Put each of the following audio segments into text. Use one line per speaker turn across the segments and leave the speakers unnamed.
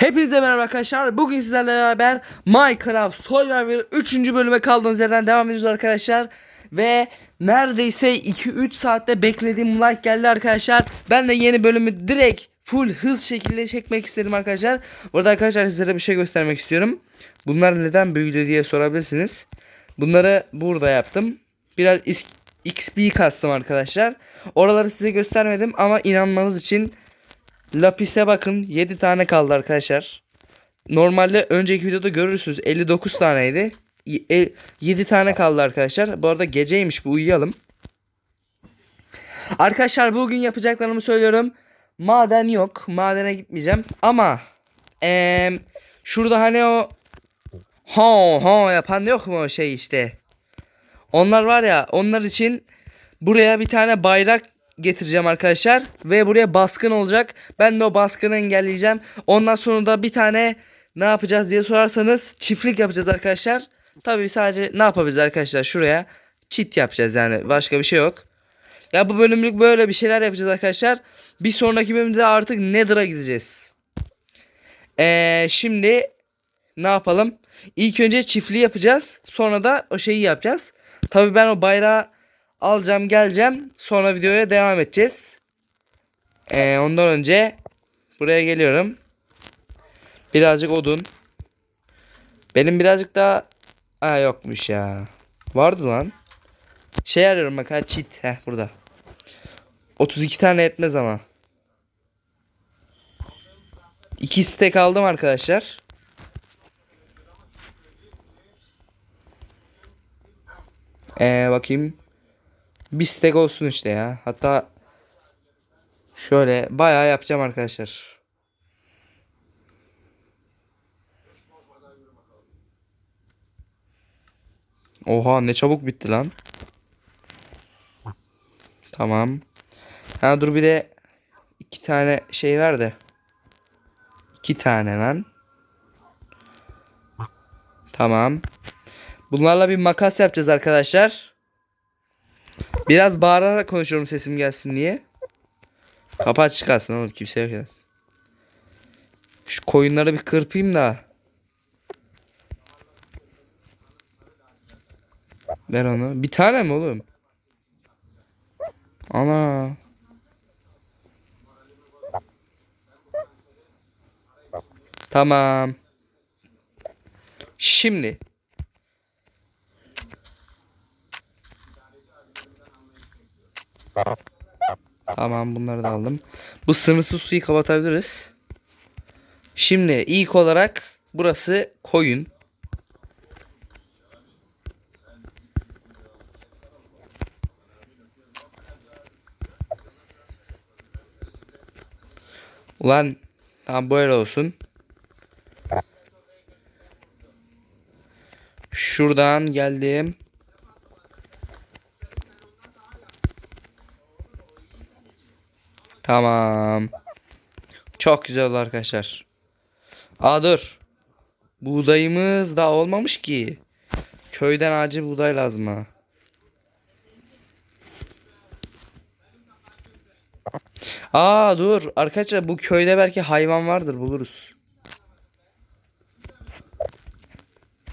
Hepinize merhaba arkadaşlar. Bugün sizlerle beraber Minecraft Survivor 3. bölüme kaldığımız yerden devam ediyoruz arkadaşlar. Ve neredeyse 2-3 saatte beklediğim like geldi arkadaşlar. Ben de yeni bölümü direkt full hız şekilde çekmek istedim arkadaşlar. Burada arkadaşlar sizlere bir şey göstermek istiyorum. Bunlar neden büyüdü diye sorabilirsiniz. Bunları burada yaptım. Biraz XP kastım arkadaşlar. Oraları size göstermedim ama inanmanız için Lapis'e bakın 7 tane kaldı arkadaşlar. Normalde önceki videoda görürsünüz 59 taneydi. 7 tane kaldı arkadaşlar. Bu arada geceymiş bu uyuyalım. Arkadaşlar bugün yapacaklarımı söylüyorum. Maden yok. Madene gitmeyeceğim. Ama eee şurada hani o ha ha yapan yok mu o şey işte. Onlar var ya onlar için buraya bir tane bayrak getireceğim arkadaşlar. Ve buraya baskın olacak. Ben de o baskını engelleyeceğim. Ondan sonra da bir tane ne yapacağız diye sorarsanız çiftlik yapacağız arkadaşlar. Tabii sadece ne yapabiliriz arkadaşlar şuraya çit yapacağız yani başka bir şey yok. Ya bu bölümlük böyle bir şeyler yapacağız arkadaşlar. Bir sonraki bölümde artık Nether'a gideceğiz. Ee, şimdi ne yapalım? İlk önce çiftliği yapacağız. Sonra da o şeyi yapacağız. Tabii ben o bayrağı alacağım geleceğim. Sonra videoya devam edeceğiz. Ee, ondan önce buraya geliyorum. Birazcık odun. Benim birazcık daha... Aa yokmuş ya. Vardı lan. Şey arıyorum bak ha cheat. Heh burada. 32 tane etmez ama. 2 stack aldım arkadaşlar. Ee, bakayım. Bir stack olsun işte ya. Hatta şöyle bayağı yapacağım arkadaşlar. Oha ne çabuk bitti lan. Tamam. Ha dur bir de iki tane şey ver de. İki tane lan. Tamam. Bunlarla bir makas yapacağız arkadaşlar. Biraz bağırarak konuşuyorum sesim gelsin diye. Kapı açık kalsın oğlum kimse yok ya. Şu koyunları bir kırpayım da. Ver onu. Bir tane mi oğlum? Ana. Tamam. Şimdi. Tamam bunları da aldım. Bu sınırsız suyu kapatabiliriz. Şimdi ilk olarak burası koyun. Ulan tamam böyle olsun. Şuradan geldim. Tamam. Çok güzel oldu arkadaşlar. Aa dur. Buğdayımız daha olmamış ki. Köyden acil buğday lazım ha. Aa dur. Arkadaşlar bu köyde belki hayvan vardır buluruz.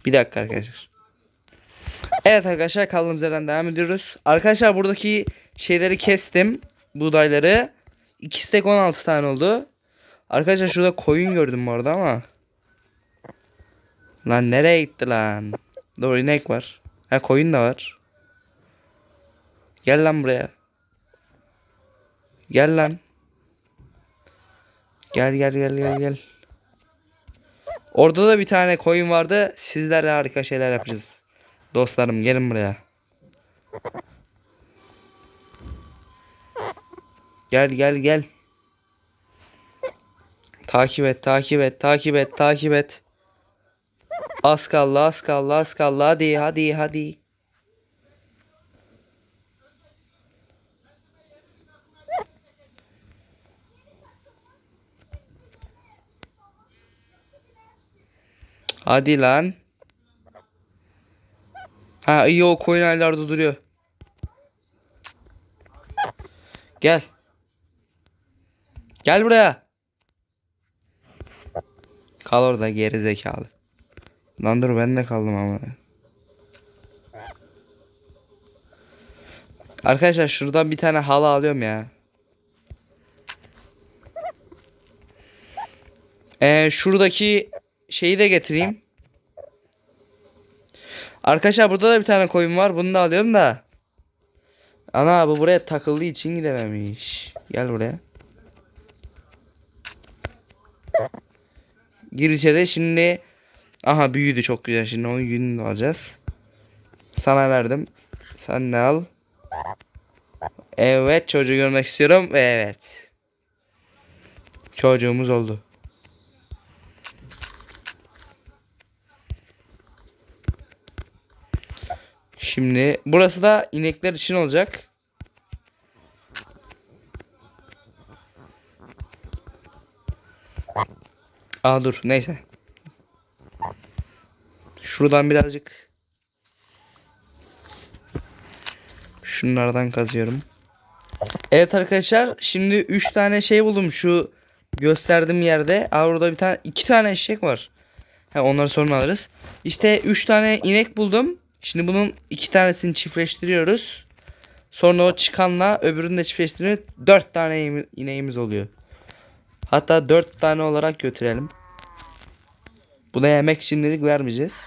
Bir dakika arkadaşlar. Evet arkadaşlar kaldığımız yerden devam ediyoruz. Arkadaşlar buradaki şeyleri kestim. Buğdayları. İkisi tek 16 tane oldu. Arkadaşlar şurada koyun gördüm bu arada ama. Lan nereye gitti lan? Doğru inek var. Ha koyun da var. Gel lan buraya. Gel lan. Gel gel gel gel gel. Orada da bir tane koyun vardı. Sizlerle harika şeyler yapacağız. Dostlarım gelin buraya. Gel gel gel. Takip et, takip et, takip et, takip et. Az kaldı, az kaldı, az kaldı. Hadi, hadi, hadi. Hadi lan. Ha iyi o koyun aylarda duruyor. Gel. Gel buraya. Kal orada geri zekalı. Lan dur ben de kaldım ama. Arkadaşlar şuradan bir tane halı alıyorum ya. Ee, şuradaki şeyi de getireyim. Arkadaşlar burada da bir tane koyun var. Bunu da alıyorum da. Ana bu buraya takıldığı için gidememiş. Gel buraya. Gir içeri şimdi. Aha büyüdü çok güzel. Şimdi onun yününü alacağız. Sana verdim. Sen de al. Evet çocuğu görmek istiyorum. Evet. Çocuğumuz oldu. Şimdi burası da inekler için olacak. Aa dur neyse. Şuradan birazcık şunlardan kazıyorum. Evet arkadaşlar şimdi 3 tane şey buldum şu gösterdiğim yerde. Aa orada bir tane 2 tane eşek var. Ha, onları sonra alırız. İşte 3 tane inek buldum. Şimdi bunun 2 tanesini çiftleştiriyoruz. Sonra o çıkanla öbürünü de çiftleştiriyoruz. 4 tane ineğimiz oluyor. Hatta 4 tane olarak götürelim. Buna yemek şimdilik vermeyeceğiz.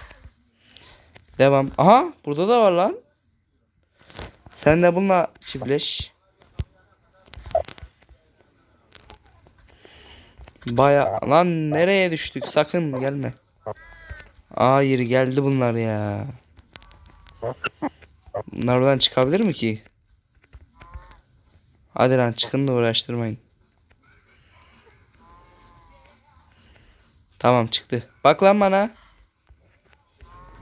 Devam. Aha burada da var lan. Sen de bununla çiftleş. Baya lan nereye düştük? Sakın gelme. Hayır geldi bunlar ya. Bunlar buradan çıkabilir mi ki? Hadi lan çıkın da uğraştırmayın. Tamam çıktı. Bak lan bana.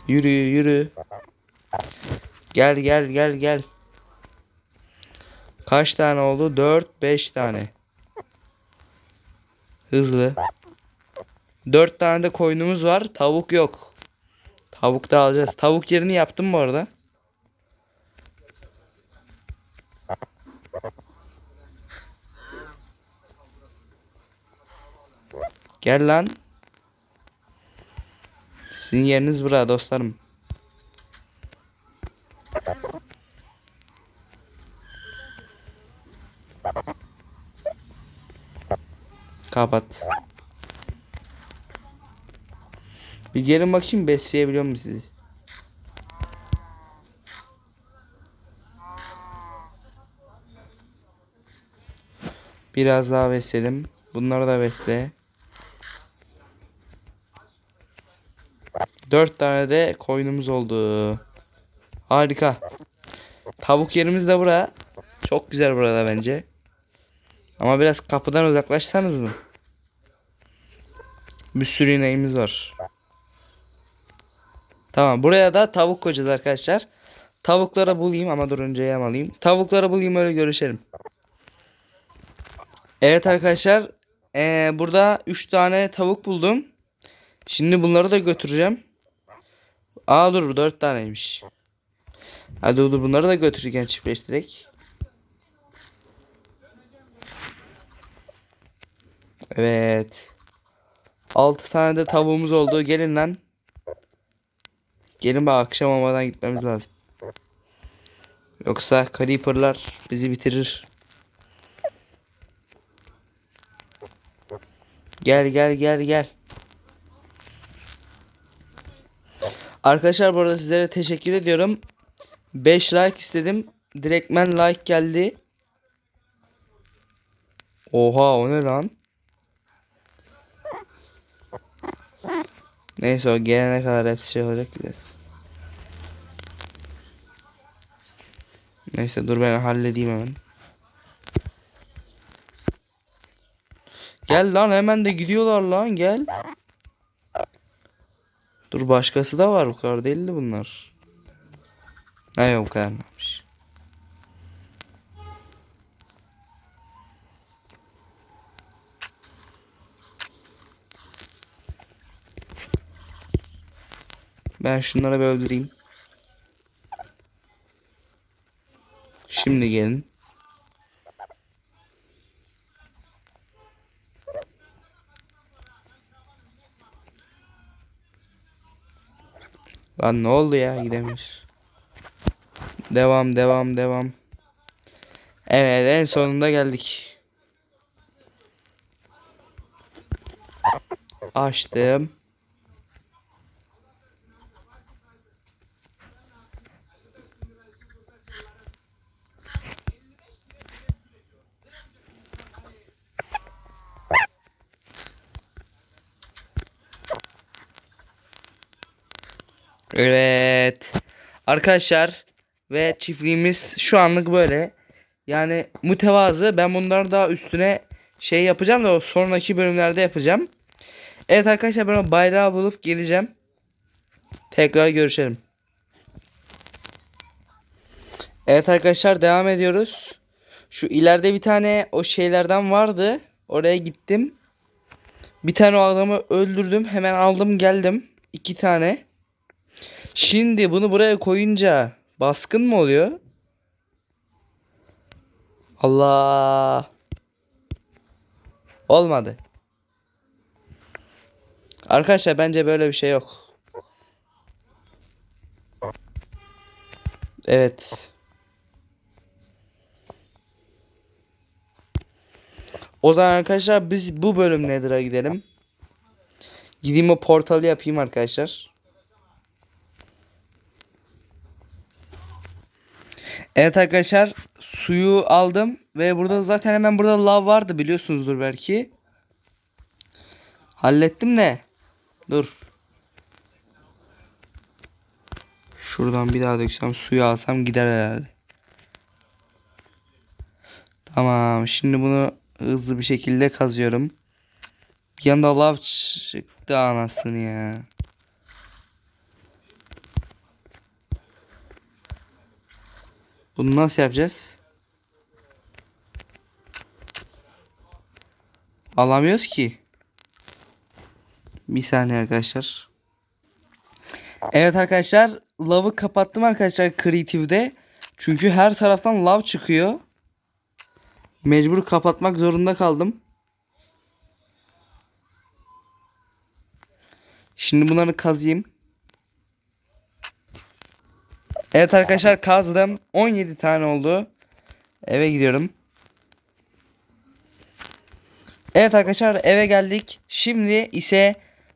Yürü yürü. Gel gel gel gel. Kaç tane oldu? 4 5 tane. Hızlı. 4 tane de koyunumuz var. Tavuk yok. Tavuk da alacağız. Tavuk yerini yaptım bu arada. Gel lan. Sizin yeriniz bura dostlarım. Kapat. Bir gelin bakayım besleyebiliyor mu sizi? Biraz daha besledim. Bunları da besle. Dört tane de koyunumuz oldu. Harika. Tavuk yerimiz de bura. Çok güzel burada bence. Ama biraz kapıdan uzaklaşsanız mı? Bir sürü ineğimiz var. Tamam buraya da tavuk koyacağız arkadaşlar. Tavukları bulayım ama dur önce yem alayım. Tavukları bulayım öyle görüşelim. Evet arkadaşlar. Ee, burada 3 tane tavuk buldum. Şimdi bunları da götüreceğim. Aa dur 4 taneymiş. Hadi dur bunları da götürürken çiftleştirek. Evet. 6 tane de tavuğumuz oldu. Gelin lan. Gelin bak akşam olmadan gitmemiz lazım. Yoksa Creeper'lar bizi bitirir. Gel gel gel gel. Arkadaşlar bu arada sizlere teşekkür ediyorum. 5 like istedim. Direktmen like geldi. Oha o ne lan? Neyse o gelene kadar hepsi şey olacak gideriz. Neyse dur ben halledeyim hemen. Gel lan hemen de gidiyorlar lan gel. Dur başkası da var bu kadar değildi bunlar. Ha yok bu kadarmış. Ben şunları bir öldüreyim. Şimdi gelin. Lan ne oldu ya gidemiyoruz. Devam devam devam. Evet en sonunda geldik. Açtım. Evet. Arkadaşlar ve çiftliğimiz şu anlık böyle. Yani mütevazı. Ben bunları daha üstüne şey yapacağım da o sonraki bölümlerde yapacağım. Evet arkadaşlar ben o bayrağı bulup geleceğim. Tekrar görüşelim. Evet arkadaşlar devam ediyoruz. Şu ileride bir tane o şeylerden vardı. Oraya gittim. Bir tane o adamı öldürdüm. Hemen aldım geldim. İki tane. Şimdi bunu buraya koyunca baskın mı oluyor? Allah. Olmadı. Arkadaşlar bence böyle bir şey yok. Evet. O zaman arkadaşlar biz bu bölüm Nether'a gidelim. Gideyim o portalı yapayım arkadaşlar. Evet arkadaşlar suyu aldım ve burada zaten hemen burada lav vardı biliyorsunuzdur belki. Hallettim de. Dur. Şuradan bir daha döksem suyu alsam gider herhalde. Tamam şimdi bunu hızlı bir şekilde kazıyorum. Bir yanda lav çıktı anasını ya. Bunu nasıl yapacağız? Alamıyoruz ki. Bir saniye arkadaşlar. Evet arkadaşlar lavı kapattım arkadaşlar Creative'de. Çünkü her taraftan lav çıkıyor. Mecbur kapatmak zorunda kaldım. Şimdi bunları kazıyım. Evet arkadaşlar kazdım. 17 tane oldu. Eve gidiyorum. Evet arkadaşlar eve geldik. Şimdi ise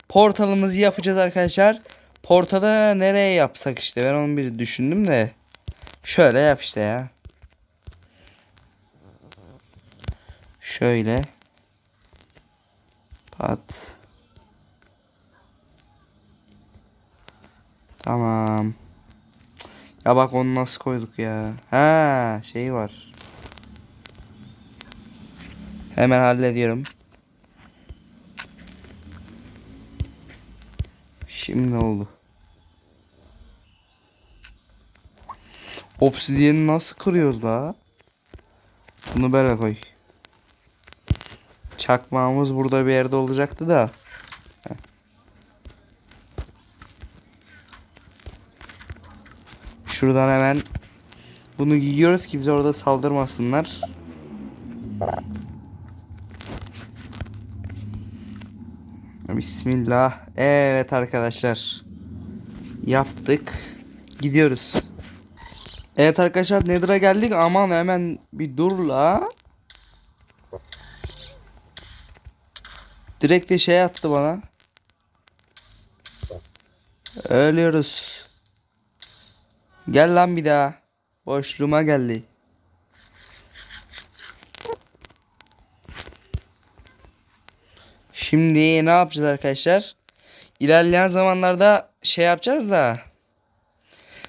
portalımızı yapacağız arkadaşlar. Portalı nereye yapsak işte ben onu bir düşündüm de. Şöyle yap işte ya. Şöyle. Pat. Tamam. Ya bak onu nasıl koyduk ya. Ha şey var. Hemen hallediyorum. Şimdi oldu. Obsidiyeni nasıl kırıyoruz la? Bunu böyle koy. Çakmağımız burada bir yerde olacaktı da. Şuradan hemen bunu giyiyoruz ki bize orada saldırmasınlar. Bismillah. Evet arkadaşlar. Yaptık. Gidiyoruz. Evet arkadaşlar Nether'a geldik. Aman hemen bir dur la. Direkt de şey attı bana. Ölüyoruz. Gel lan bir daha. Boşluğuma geldi. Şimdi ne yapacağız arkadaşlar? İlerleyen zamanlarda şey yapacağız da.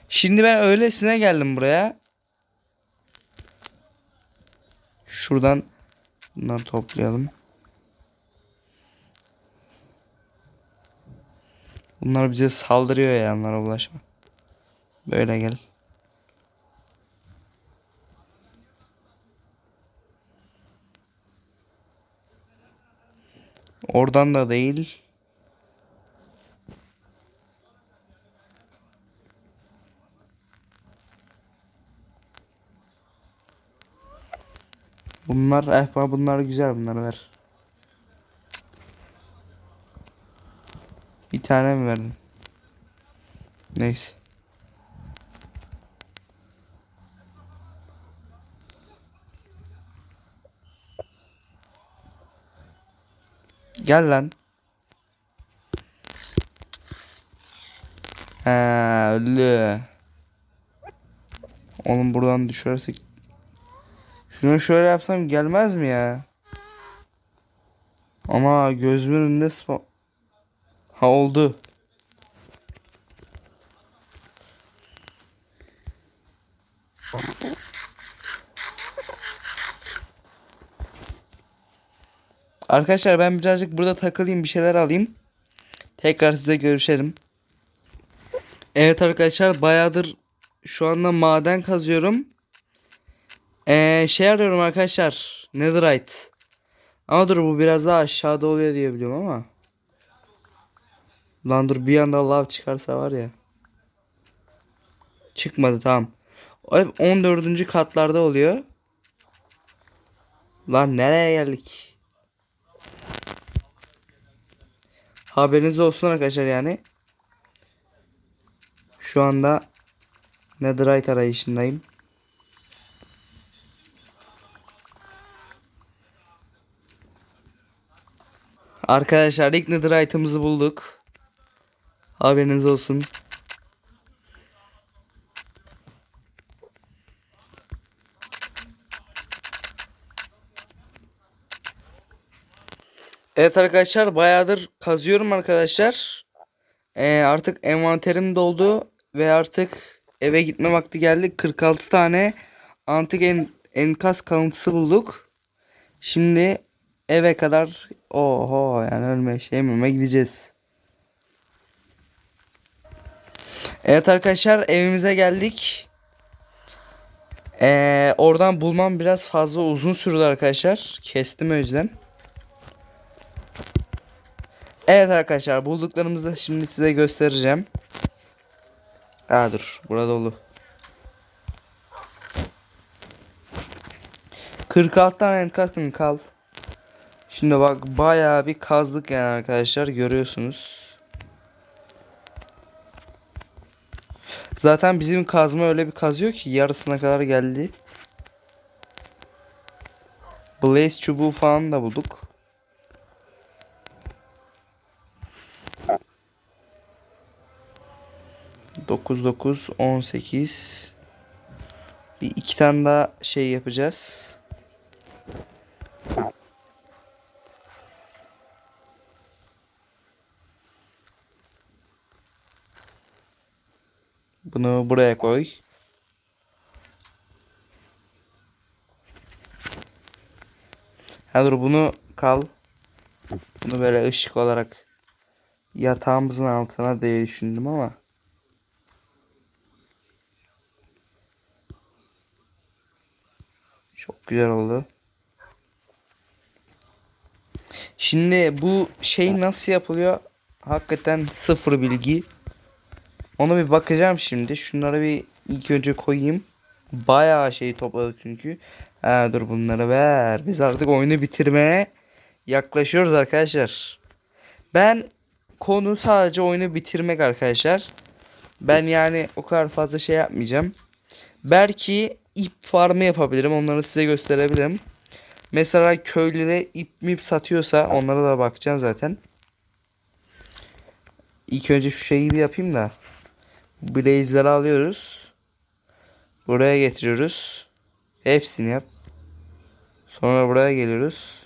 Şimdi ben öylesine geldim buraya. Şuradan bunları toplayalım. Bunlar bize saldırıyor ya onlara ulaşma. Böyle gel. Oradan da değil. Bunlar eh bana bunlar güzel bunları ver. Bir tane mi verdin? Neyse. Gel lan. Ha. Oğlum buradan düşersek. Şunu şöyle yapsam gelmez mi ya? Ama gözümün önünde spam. Ha oldu. Arkadaşlar ben birazcık burada takılayım bir şeyler alayım. Tekrar size görüşelim. Evet arkadaşlar bayağıdır şu anda maden kazıyorum. Ee, şey arıyorum arkadaşlar. Netherite. Ama dur bu biraz daha aşağıda oluyor diye biliyorum ama. Lan dur bir anda lav çıkarsa var ya. Çıkmadı tamam. O hep 14. katlarda oluyor. Lan nereye geldik? Haberiniz olsun arkadaşlar yani. Şu anda Netherite arayışındayım. Arkadaşlar ilk Netherite'ımızı bulduk. Haberiniz olsun. Evet arkadaşlar bayağıdır kazıyorum arkadaşlar. Ee, artık envanterim doldu ve artık eve gitme vakti geldi. 46 tane antik en, enkaz kalıntısı bulduk. Şimdi eve kadar oho yani ölme şey mi gideceğiz. Evet arkadaşlar evimize geldik. Ee, oradan bulmam biraz fazla uzun sürdü arkadaşlar. Kestim o yüzden. Evet arkadaşlar bulduklarımızı şimdi size göstereceğim. Aa dur burada dolu. 46 tane enkazın kal. Şimdi bak bayağı bir kazdık yani arkadaşlar görüyorsunuz. Zaten bizim kazma öyle bir kazıyor ki yarısına kadar geldi. Blaze çubuğu falan da bulduk. Dokuz dokuz on sekiz. Bir iki tane daha şey yapacağız. Bunu buraya koy. Ha dur bunu kal. Bunu böyle ışık olarak yatağımızın altına diye düşündüm ama. Çok güzel oldu. Şimdi bu şey nasıl yapılıyor? Hakikaten sıfır bilgi. Ona bir bakacağım şimdi. Şunları bir ilk önce koyayım. Bayağı şey topladık çünkü. Ha, dur bunları ver. Biz artık oyunu bitirmeye yaklaşıyoruz arkadaşlar. Ben konu sadece oyunu bitirmek arkadaşlar. Ben yani o kadar fazla şey yapmayacağım. Belki ip farmı yapabilirim. Onları size gösterebilirim. Mesela köylüde ip mip satıyorsa onlara da bakacağım zaten. İlk önce şu şeyi bir yapayım da. Blaze'leri alıyoruz. Buraya getiriyoruz. Hepsini yap. Sonra buraya geliyoruz.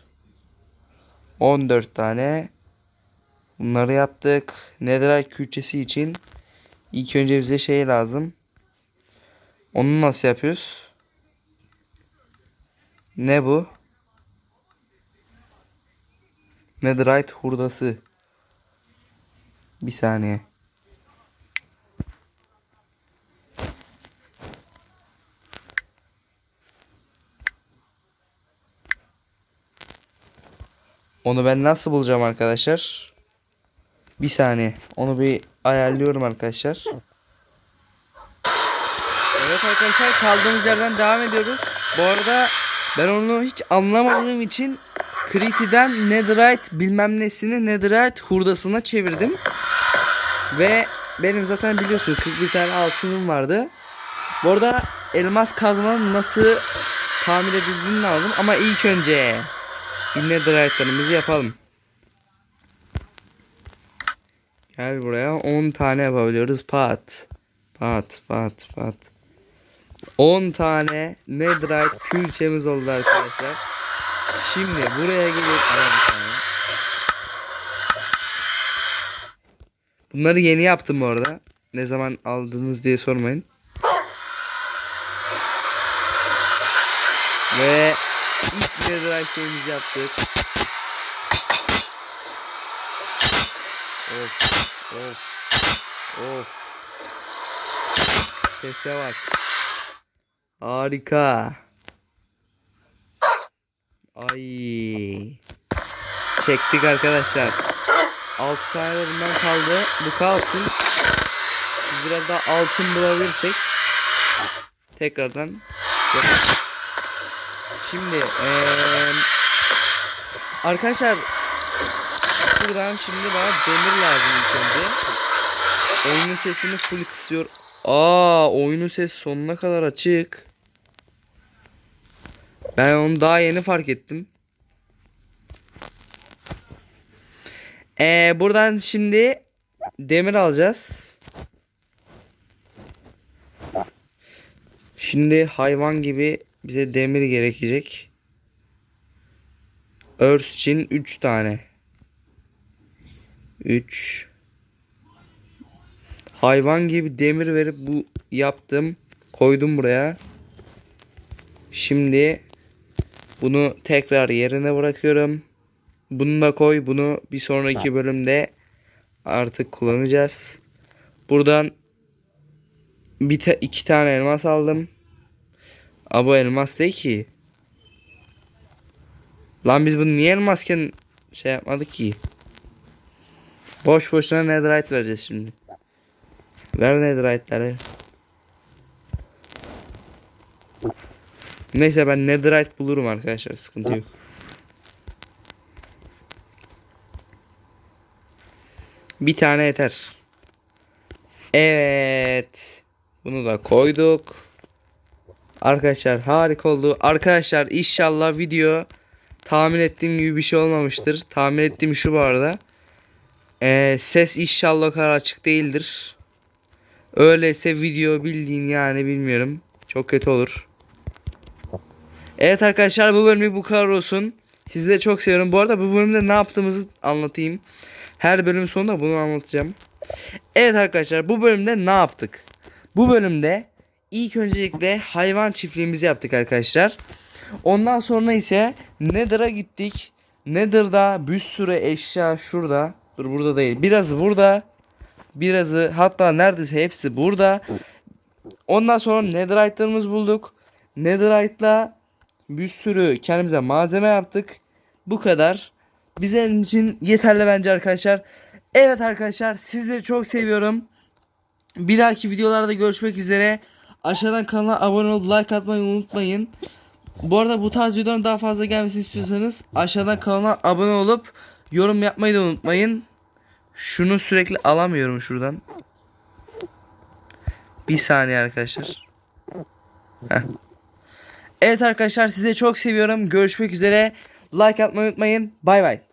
14 tane. Bunları yaptık. Netherite külçesi için ilk önce bize şey lazım. Onu nasıl yapıyoruz? Ne bu? Netherite hurdası. Bir saniye. Onu ben nasıl bulacağım arkadaşlar? Bir saniye. Onu bir ayarlıyorum arkadaşlar. Arkadaşlar kaldığımız yerden devam ediyoruz. Bu arada ben onu hiç anlamadığım için Criti'den Netherite bilmem nesini Netherite hurdasına çevirdim. Ve benim zaten biliyorsunuz 41 tane altınım vardı. Bu arada elmas kazmanın nasıl tamir edildiğini aldım ama ilk önce netherite'larımızı yapalım. Gel buraya 10 tane yapabiliyoruz. Pat. Pat pat pat. 10 tane netherite külçemiz oldu arkadaşlar. Şimdi buraya gelip. Bunları yeni yaptım bu arada. Ne zaman aldınız diye sormayın. Ve ilk netherite şeyimizi yaptık. Of of of. Sese bak. Harika. Ay. Çektik arkadaşlar. 6 tane de bundan kaldı. Bu kalsın. Biraz daha altın bulabilirsek tekrardan. Şimdi eee arkadaşlar buradan şimdi bana demir lazım ilk önce. Oyunun sesini full kısıyor. Aa oyunun sesi sonuna kadar açık. Ben onu daha yeni fark ettim. Ee, buradan şimdi demir alacağız. Şimdi hayvan gibi bize demir gerekecek. Örs için 3 tane. 3 Hayvan gibi demir verip bu yaptım. Koydum buraya. Şimdi bunu tekrar yerine bırakıyorum. Bunu da koy. Bunu bir sonraki bölümde artık kullanacağız. Buradan bir ta iki tane elmas aldım. Aa bu elmas değil ki. Lan biz bunu niye elmasken şey yapmadık ki? Boş boşuna netherite vereceğiz şimdi. Ver netherite'leri. Neyse ben netherite bulurum arkadaşlar sıkıntı yok. Bir tane yeter. Evet. Bunu da koyduk. Arkadaşlar harika oldu. Arkadaşlar inşallah video tahmin ettiğim gibi bir şey olmamıştır. Tahmin ettiğim şu bu arada. Ee, ses inşallah kadar açık değildir. Öyleyse video bildiğin yani bilmiyorum. Çok kötü olur. Evet arkadaşlar bu bölümlük bu kadar olsun. Sizleri çok seviyorum. Bu arada bu bölümde ne yaptığımızı anlatayım. Her bölüm sonunda bunu anlatacağım. Evet arkadaşlar bu bölümde ne yaptık? Bu bölümde ilk öncelikle hayvan çiftliğimizi yaptık arkadaşlar. Ondan sonra ise Nether'a gittik. Nether'da bir sürü eşya şurada. Dur burada değil. Biraz burada. Birazı hatta neredeyse hepsi burada. Ondan sonra Netherite'larımız bulduk. Netherite'la bir sürü kendimize malzeme yaptık. Bu kadar. Bizim için yeterli bence arkadaşlar. Evet arkadaşlar sizleri çok seviyorum. Bir dahaki videolarda görüşmek üzere. Aşağıdan kanala abone olup like atmayı unutmayın. Bu arada bu tarz videoların daha fazla gelmesini istiyorsanız aşağıdan kanala abone olup yorum yapmayı da unutmayın. Şunu sürekli alamıyorum şuradan. Bir saniye arkadaşlar. Heh. Evet arkadaşlar sizi çok seviyorum. Görüşmek üzere. Like atmayı unutmayın. Bay bay.